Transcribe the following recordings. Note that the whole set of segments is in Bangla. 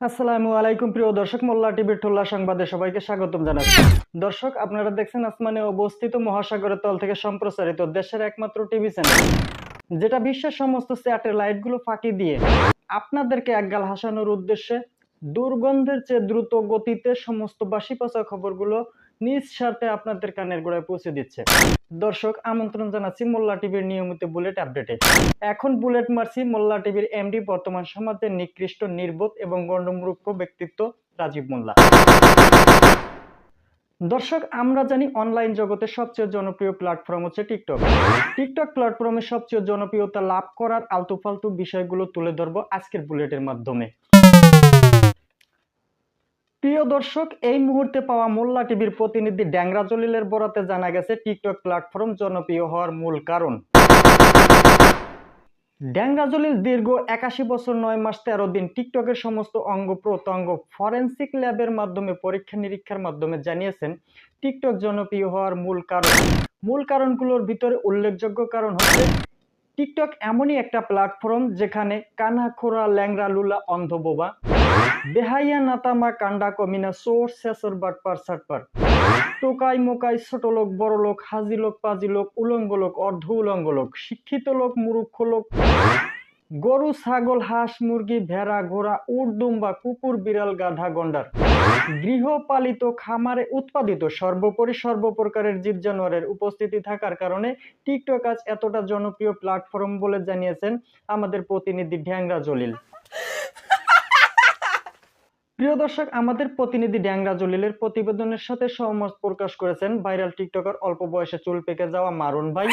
আসসালামু আলাইকুম, প্রিয় দর্শক, মোল্লা টিভির ঠোল্লা সংবাদে সবাইকে স্বাগতম জানাচ্ছি। দর্শক, আপনারা দেখছেন আসমানে অবস্থিত মহাসাগরের তল থেকে সম্প্রচারিত দেশের একমাত্র টিভি চ্যানেল, যেটা বিশ্বের সমস্ত স্যাটেলাইটগুলো ফাঁকি দিয়ে আপনাদেরকে একগাল হাসানোর উদ্দেশ্যে দুর্গন্ধের চেয়ে দ্রুত গতিতে সমস্ত বাসি পচা খবরগুলো নিজ স্বার্থে আপনাদের কানের গোড়ায় পৌঁছে দিচ্ছে। দর্শক, আমন্ত্রণ জানাচ্ছি মোল্লা টিভির নিয়মিত বুলেট আপডেটে। এখন বুলেট মারছি মোল্লা টিভির এমডি, বর্তমান সমাজের নিকৃষ্ট, নির্বোধ এবং গণ্ডমূর্খ ব্যক্তিত্ব রাজীব মোল্লা। দর্শক, আমরা জানি অনলাইন জগতে সবচেয়ে জনপ্রিয় প্ল্যাটফর্ম হচ্ছে টিকটক। টিকটক প্ল্যাটফর্মে সবচেয়ে জনপ্রিয়তা লাভ করার আলতু ফালতু বিষয়গুলো তুলে ধরবো আজকের বুলেটের মাধ্যমে। প্রিয় দর্শক, এই মুহূর্তে পাওয়া মোল্লা টিভির প্রতিনিধি ড্যাংরা জলিলের বরাতে জানা গেছে, টিকটক প্ল্যাটফর্ম জনপ্রিয় হওয়ার মূল কারণ। ড্যাংরা জলিল দীর্ঘ একাশি বছর, নয় মাস, তেরো দিন টিকটকের সমস্ত অঙ্গ প্রত্যঙ্গ ফরেন্সিক ল্যাবের মাধ্যমে, পরীক্ষা নিরীক্ষার মাধ্যমে জানিয়েছেন, টিকটক জনপ্রিয় হওয়ার মূল কারণ। মূল কারণগুলোর ভিতরে উল্লেখযোগ্য কারণ হচ্ছে, টিকটক এমনই একটা প্ল্যাটফর্ম যেখানে কানা খোরা ল্যাংরা লুলা অন্ধ বোবা বেহাইয়া নাতামা কান্ডা কমিনা সোর শেষর বাটপার সাটপার টোকাই মোকাই ছোট লোক, বড় লোক, হাজি লোক, পাজি লোক, উলঙ্গ লোক, অর্ধ উলঙ্গ লোক, শিক্ষিত লোক মুরুক্ষ লোক। গরু, ছাগল, হাঁস, মুরগি, ভেড়া, ঘোড়া, উট, দুম্বা, কুকুর, বিড়াল, গাধা, গন্ডার। গৃহপালিত খামারে উৎপাদিত সর্বোপরি সর্বপ্রকারের জীব জানোয়ারের উপস্থিতি থাকার কারণে টিকটক আজ এতটা জনপ্রিয় প্ল্যাটফর্ম বলে জানিয়েছেন আমাদের প্রতিনিধি ঢ্যাংরা জলিল। প্রিয় দর্শক, আমাদের প্রতিনিধি ড্যাংরা জলিলের প্রতিবেদনের সাথে সহমত প্রকাশ করেছেন ভাইরাল টিকটকার অল্প বয়সে চুল পেকে যাওয়া মারুন ভাই,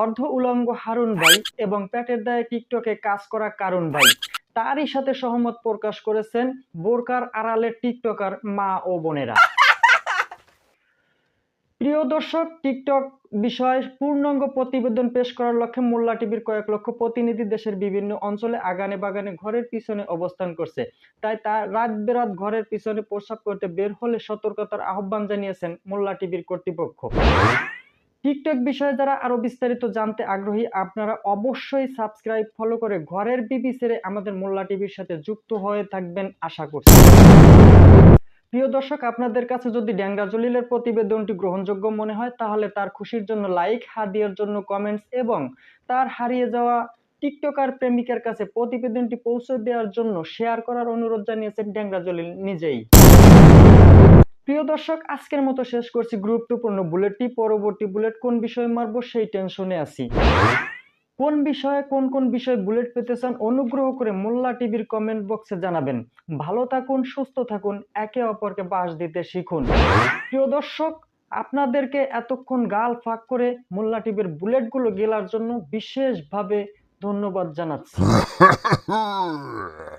অর্ধ উলঙ্গ হারুন ভাই এবং প্যাটের দায়ে টিকটকে কাজ করা কারুন ভাই। তারই সাথে সহমত প্রকাশ করেছেন বোরকার আড়ালের টিকটকার মা ও বোনেরা। প্রিয় দর্শক, টিকটক বিষয়ে পূর্ণাঙ্গ প্রতিবেদন পেশ করার লক্ষ্যে মোল্লা টিভির কয়েক লক্ষ প্রতিনিধি দেশের বিভিন্ন অঞ্চলে আগানে বাগানে ঘরের পিছনে অবস্থান করছে। তাই তার রাত বেরাত ঘরের পিছনে প্রস্রাব করতে বের হলে সতর্কতার আহ্বান জানিয়েছেন মোল্লা টিভির কর্তৃপক্ষ। টিকটক বিষয়ে যারা আরও বিস্তারিত জানতে আগ্রহী, আপনারা অবশ্যই সাবস্ক্রাইব, ফলো করে ঘরের বিবি ছেড়ে আমাদের মোল্লা টিভির সাথে যুক্ত হয়ে থাকবেন আশা করছি। দর্শক, আপনাদের কাছে যদি ড্যাংরা জলিলের প্রতিবেদনটি গ্রহণযোগ্য মনে হয়, তাহলে তার খুশির জন্য লাইক হাদিয়ার জন্য কমেন্টস এবং তার হারিয়ে যাওয়া টিকটকার প্রেমিকার কাছে প্রতিবেদনটি পৌঁছে দেওয়ার জন্য শেয়ার করার অনুরোধ জানিয়েছেন ড্যাংরা জলিল নিজেই। প্রিয় দর্শক, আজকের মতো শেষ করছি। গুরুত্বপূর্ণ বুলেটটি পরবর্তী বুলেট কোন বিষয়ে মারবো সেই টেনশনে আছি। কোন বিষয়ে কোন কোন বিষয়ে বুলেট পেতে চান, অনুগ্রহ করে মোল্লা টিভির কমেন্ট বক্সে জানাবেন। ভালো থাকুন, সুস্থ থাকুন, একে অপরকে বাস দিতে শিখুন। প্রিয় দর্শক, আপনাদেরকে এতক্ষণ গাল ফাঁক করে মোল্লা টিভির বুলেটগুলো গেলার জন্য বিশেষভাবে ধন্যবাদ জানাচ্ছি।